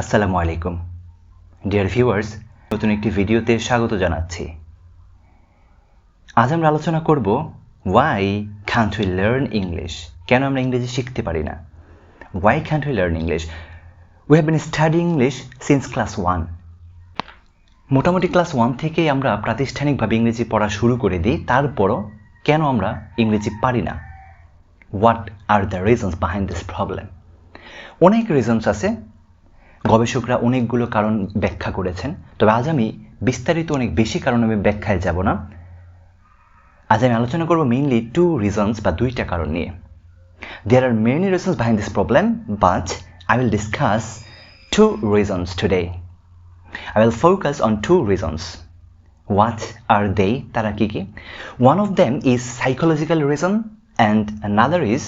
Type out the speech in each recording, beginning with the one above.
আসসালামু আলাইকুম। Dear viewers নতুন একটি ভিডিওতে স্বাগত জানাচ্ছি। আজ আমরা আলোচনা করব why can't we learn English কেন আমরা ইংরেজি শিখতে পারি না? Why can't we learn English we have been study English since class one মোটামুটি ক্লাস ওয়ান থেকেই আমরা প্রাতিষ্ঠানিকভাবে ইংরেজি পড়া শুরু করে দিই, তারপরও কেন আমরা ইংরেজি পারি না? What are the reasons behind this problem অনেক রিজনস আছে গবেষকরা অনেকগুলো কারণ ব্যাখ্যা করেছেন। তবে আজ আমি বিস্তারিত অনেক বেশি কারণ আমি ব্যাখ্যায় যাব না। আজ আমি আলোচনা করব মেইনলি টু রিজনস বা দুইটা কারণ নিয়ে। There are many reasons behind this problem but I will discuss two reasons today I will focus on two reasons what are they তারা কি কি? One of them is psychological reason and another is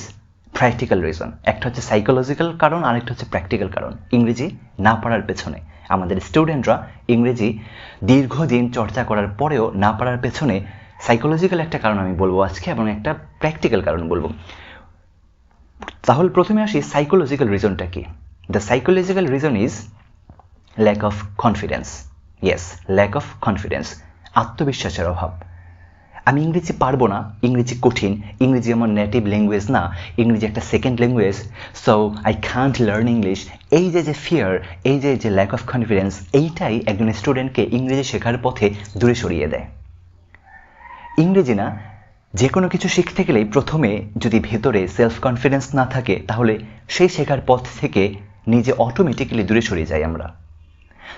practical reason একটা হচ্ছে psychological কারণ, আরেকটা হচ্ছে practical কারণ। ইংরেজি না পারার পেছনে। আমাদের স্টুডেন্টরা ইংরেজি দীর্ঘদিন চর্চা করার পরেও না পারার পেছনে সাইকোলজিক্যাল একটা কারণ আমি বলব আজকে এবং একটা প্র্যাকটিক্যাল কারণ বলব। তাহলে প্রথমে আসি সাইকোলজিক্যাল রিজনটা কি? The psychological reason is lack of confidence yes lack of confidence আত্মবিশ্বাসের অভাব। আমি ইংরেজি পারব না, ইংরেজি কঠিন, ইংরেজি আমার নেটিভ ল্যাঙ্গুয়েজ না, ইংরেজি একটা second language so I can't learn English এই যে যে ফিয়ার এই যে যে ল্যাক অফ কনফিডেন্স এইটাই একজন স্টুডেন্টকে ইংরেজি শেখার পথে দূরে সরিয়ে দেয়। ইংরেজি না, যে কোনো কিছু শিখতে গেলেই প্রথমে যদি ভেতরে সেলফ কনফিডেন্স না থাকে, তাহলে সেই শেখার পথ থেকে নিজে অটোমেটিক্যালি দূরে সরিয়ে যাই আমরা।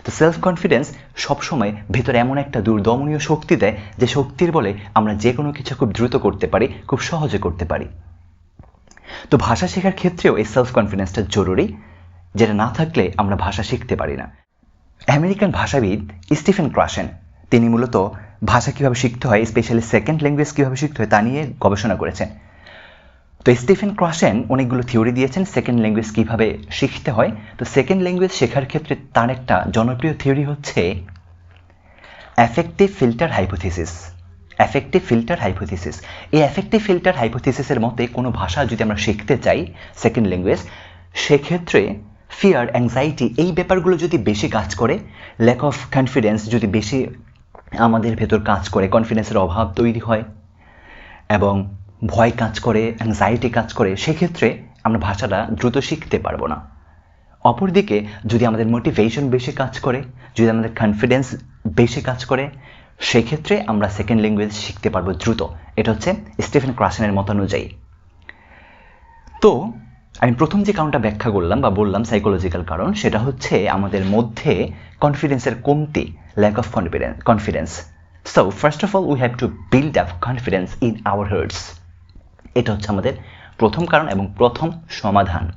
তো সেলফ কনফিডেন্স সবসময় ভেতরে এমন একটা দুর্দমনীয় শক্তি দেয় যে শক্তির বলে আমরা যে কোনো কিছু খুব দ্রুত করতে পারি, খুব সহজে করতে পারি। তো ভাষা শেখার ক্ষেত্রেও এই সেলফ কনফিডেন্সটা জরুরি, যেটা না থাকলে আমরা ভাষা শিখতে পারি না। আমেরিকান ভাষাবিদ স্টিফেন ক্রাসেন তিনি মূলত ভাষা কীভাবে শিখতে হয়, স্পেশালি সেকেন্ড ল্যাঙ্গুয়েজ কীভাবে শিখতে হয় তা নিয়ে গবেষণা করেছেন। তো স্টিফেন ক্রসেন অনেকগুলো থিওরি দিয়েছেন সেকেন্ড ল্যাঙ্গুয়েজ কীভাবে শিখতে হয়। তো সেকেন্ড ল্যাঙ্গুয়েজ শেখার ক্ষেত্রে তার একটা জনপ্রিয় থিওরি হচ্ছে affective filter hypothesis affective filter hypothesis এই অ্যাফেক্টিভ ফিল্টার হাইপোথিসিসের মতে কোনো ভাষা যদি আমরা শিখতে চাই সেকেন্ড ল্যাঙ্গুয়েজ সেক্ষেত্রে ফিয়ার অ্যাংজাইটি এই ব্যাপারগুলো যদি বেশি কাজ করে ল্যাক অফ কনফিডেন্স যদি বেশি আমাদের ভেতর কাজ করে কনফিডেন্সের অভাব তৈরি হয় এবং ভয় কাজ করে অ্যাংজাইটি কাজ করে, সেক্ষেত্রে আমরা ভাষাটা দ্রুত শিখতে পারব না। অপরদিকে, যদি আমাদের মোটিভেশন বেশি কাজ করে, যদি আমাদের কনফিডেন্স বেশি কাজ করে, সেক্ষেত্রে আমরা সেকেন্ড ল্যাঙ্গুয়েজ শিখতে পারব দ্রুত। এটা হচ্ছে স্টিফেন ক্রাসেনের মতানুযায়ী তো, আমি প্রথম যে কারণটা ব্যাখ্যা করলাম বা বললাম সাইকোলজিক্যাল কারণ, সেটা হচ্ছে আমাদের মধ্যে কনফিডেন্সের কমতি lack of confidence confidence so first of all we have to build up confidence in our hearts এটা হচ্ছে আমাদের প্রথম কারণ এবং প্রথম সমাধান।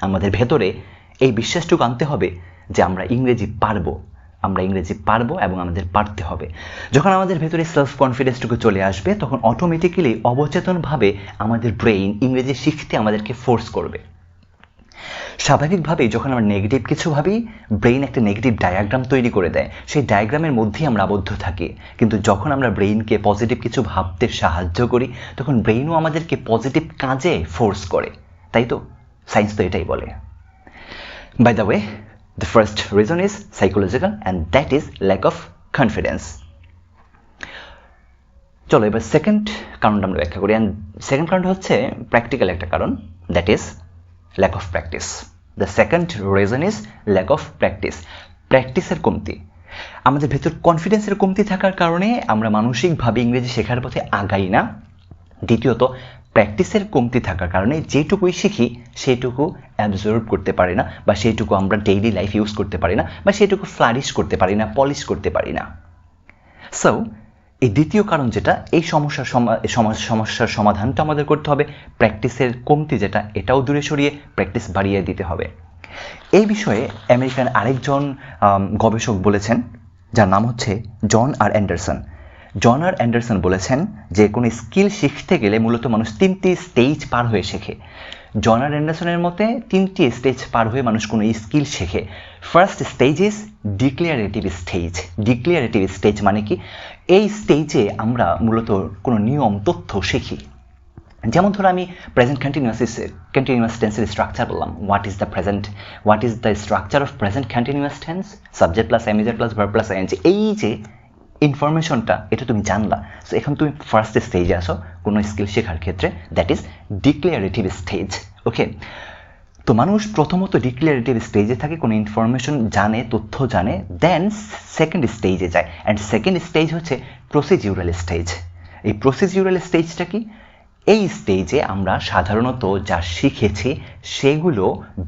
আমাদের ভেতরে এই বিশ্বাসটুকু আনতে হবে যে আমরা ইংরেজি পারব। আমরা ইংরেজি পারব এবং আমাদের পারতে হবে। যখন আমাদের ভেতরে সেলফ কনফিডেন্সটুকু চলে আসবে, তখন অটোমেটিক্যালি অবচেতনভাবে আমাদের ব্রেইন ইংরেজি শিখতে আমাদেরকে ফোর্স করবে। স্বাভাবিকভাবেই যখন আমরা নেগেটিভ কিছু ভাবি ব্রেইন একটা নেগেটিভ ডায়াগ্রাম তৈরি করে দেয়। সেই ডায়াগ্রামের মধ্যেই আমরা আবদ্ধ থাকি। কিন্তু যখন আমরা ব্রেইনকে পজিটিভ কিছু ভাবতে সাহায্য করি, তখন ব্রেইনও আমাদেরকে পজিটিভ কাজে ফোর্স করে। তাই তো? সায়েন্স তো এটাই বলে। By the way the first reason is psychological and that is lack of confidence চলো, এবার সেকেন্ড কারণটা আমরা ব্যাখ্যা করি। অ্যান্ড সেকেন্ড কারণটা হচ্ছে প্র্যাকটিক্যাল একটা কারণ that is lack of practice the second reason is lack of practice প্র্যাকটিসের কমতি। আমাদের ভেতর কনফিডেন্সের কমতি থাকার কারণে আমরা মানসিকভাবে ইংরেজি শেখার পথে আগাই না। দ্বিতীয়ত প্র্যাকটিসের কমতি থাকার কারণে যেটুকুই শিখি সেইটুকু অ্যাবজর্ভ করতে পারি না বা সেইটুকু আমরা ডেইলি লাইফ ইউজ করতে পারি না বা সেইটুকু ফ্লারিশ করতে পারি না পলিশ করতে পারি না। সো এই দ্বিতীয় কারণ যেটা, এই সমস্যার সমস্যার সমাধানটা আমাদের করতে হবে। প্র্যাকটিসের কমতি যেটা, এটাও দূরে সরিয়ে প্র্যাকটিস বাড়িয়ে দিতে হবে। এই বিষয়ে আমেরিকান আরেকজন গবেষক বলেছেন, যার নাম হচ্ছে জন আর অ্যান্ডারসন। জন আর অ্যান্ডারসন বলেছেন যে, কোনো স্কিল শিখতে গেলে মূলত মানুষ তিনটি স্টেজ পার হয়ে শেখে। জন আর অ্যান্ডারসনের মতে, তিনটি স্টেজ পার হয়ে মানুষ কোনো স্কিল শেখে। First stage is declarative stage declarative stage মানে কি? এই স্টেজে আমরা মূলত কোনো নিয়ম, তথ্য শিখি। যেমন ধরো আমি প্রেজেন্ট কন্টিনিউয়াস কন্টিনিউয়াস টেন্সের স্ট্রাকচার বললাম। What is the present what is the structure of present continuous tense subject plus am is are plus verb plus ING এই যে ইনফরমেশনটা এটা তুমি জানলা। সো এখন তুমি ফার্স্ট স্টেজে আসো কোনো স্কিল শেখার ক্ষেত্রে that is declarative stage okay তো মানুষ প্রথমত ডিক্লিয়ারেটিভ স্টেজে থাকে, কোনো ইনফরমেশন জানে, তথ্য জানে দেন সেকেন্ড স্টেজে যায়। অ্যান্ড সেকেন্ড স্টেজ হচ্ছে প্রসিজিউরাল স্টেজ এই প্রসিজিউরাল স্টেজটা কি? এই স্টেজে আমরা সাধারণত যা শিখেছি, সেগুলো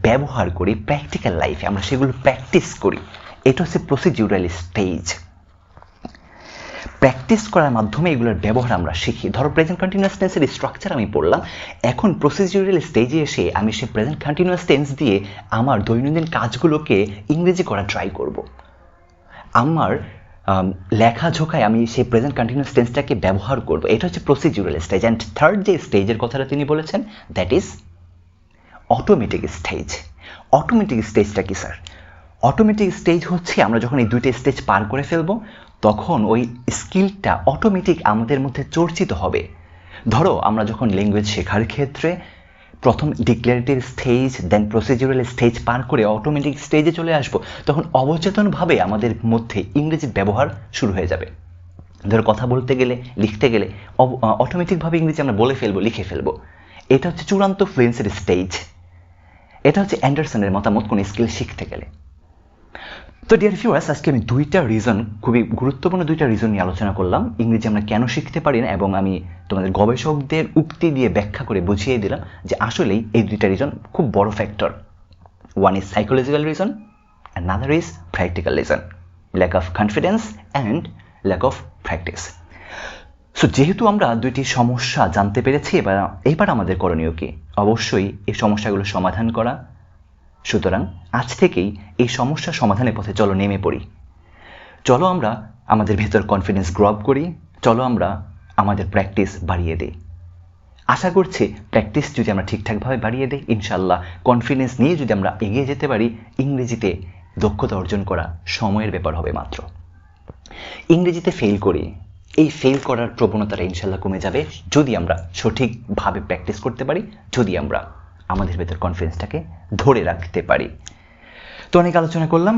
ব্যবহার করি প্র্যাকটিক্যাল লাইফে আমরা সেগুলো প্র্যাকটিস করি। এটা হচ্ছে প্রসিজিউরাল স্টেজ প্র্যাকটিস করার মাধ্যমে এগুলোর ব্যবহার আমরা শিখি। ধরো প্রেজেন্ট কন্টিনিউয়াস টেন্সের স্ট্রাকচার আমি পড়লাম, এখন প্রসিজিউরাল স্টেজে এসে আমি সে প্রেজেন্ট কন্টিনিউয়াস টেন্স দিয়ে আমার দৈনন্দিন কাজগুলোকে ইংরেজি করা ট্রাই করব। আমার লেখা ঝোঁকায় আমি সেই প্রেজেন্ট কন্টিনিউয়াস টেন্সটাকে ব্যবহার করব। এটা হচ্ছে প্রসিজিউরাল স্টেজ অ্যান্ড থার্ড যে স্টেজের কথাটা তিনি বলেছেন that is automatic stage automatic স্টেজটা কি স্যার অটোমেটিক স্টেজ হচ্ছে আমরা যখন এই দুইটা স্টেজ পার করে ফেলব তখন ওই স্কিলটা অটোমেটিক আমাদের মধ্যে চর্চিত হবে। ধরো, আমরা যখন ল্যাঙ্গুয়েজ শেখার ক্ষেত্রে প্রথম declarative stage then procedural stage পার করে অটোমেটিক স্টেজে চলে আসব, তখন অবচেতনভাবে আমাদের মধ্যে ইংরেজির ব্যবহার শুরু হয়ে যাবে। ধরো, কথা বলতে গেলে, লিখতে গেলে অটোমেটিকভাবে ইংরেজি আমরা বলে ফেলব, লিখে ফেলব। এটা হচ্ছে চূড়ান্ত ফ্লুয়েন্সের স্টেজ এটা হচ্ছে অ্যান্ডারসনের মতামত কোনো স্কিল শিখতে গেলে। তো ডিয়ার ভিউয়ার্স আজকে আমি দুইটা রিজন খুবই গুরুত্বপূর্ণ দুইটা রিজন নিয়ে আলোচনা করলাম। ইংরেজি আমরা কেন শিখতে পারি না এবং আমি তোমাদের গবেষকদের উক্তি দিয়ে ব্যাখ্যা করে বুঝিয়ে দিলাম যে আসলেই এই দুইটা রিজন খুব বড় factor one is psychological reason another is practical reason lack of confidence and lack of practice so যেহেতু আমরা দুইটি সমস্যা জানতে পেরেছি, এবার এবার আমাদের করণীয় কি? অবশ্যই এই সমস্যাগুলো সমাধান করা সুতরাং আজ থেকেই এই সমস্যা সমাধানের পথে চলো নেমে পড়ি। চলো আমরা আমাদের ভেতর কনফিডেন্স গ্রো আপ করি, চলো আমরা আমাদের প্র্যাকটিস বাড়িয়ে দিই। আশা করছি প্র্যাকটিস যদি আমরা ঠিকঠাকভাবে বাড়িয়ে দিই ইনশাল্লাহ কনফিডেন্স নিয়ে যদি আমরা এগিয়ে যেতে পারি, ইংরেজিতে দক্ষতা অর্জন করা সময়ের ব্যাপার হবে মাত্র। ইংরেজিতে ফেল করি, এই ফেল করার প্রবণতাটা ইনশাল্লাহ কমে যাবে যদি আমরা সঠিকভাবে প্র্যাকটিস করতে পারি, যদি আমরা আমাদের ভেতর কনফিডেন্সটাকে ধরে রাখতে পারি। তো অনেক আলোচনা করলাম,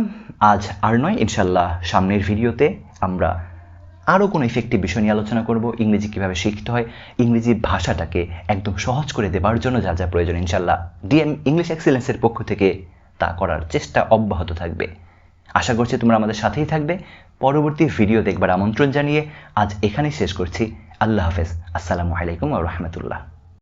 আজ আর নয় ইনশাল্লাহ সামনের ভিডিওতে আমরা আরও কোনো ইফেক্টিভ বিষয় নিয়ে আলোচনা করব, ইংরেজি কীভাবে শিখতে হয়, ইংরেজি ভাষাটাকে একদম সহজ করে দেবার জন্য যা যা প্রয়োজন ইনশাল্লাহ ডিএম ইংলিশ এক্সেলেন্সের পক্ষ থেকে তা করার চেষ্টা অব্যাহত থাকবে। আশা করছি তোমরা আমাদের সাথেই থাকবে। পরবর্তী ভিডিও দেখবার আমন্ত্রণ জানিয়ে আজ এখানেই শেষ করছি। আল্লাহ হাফেজ। আসসালামু আলাইকুম রহমতুল্লাহ।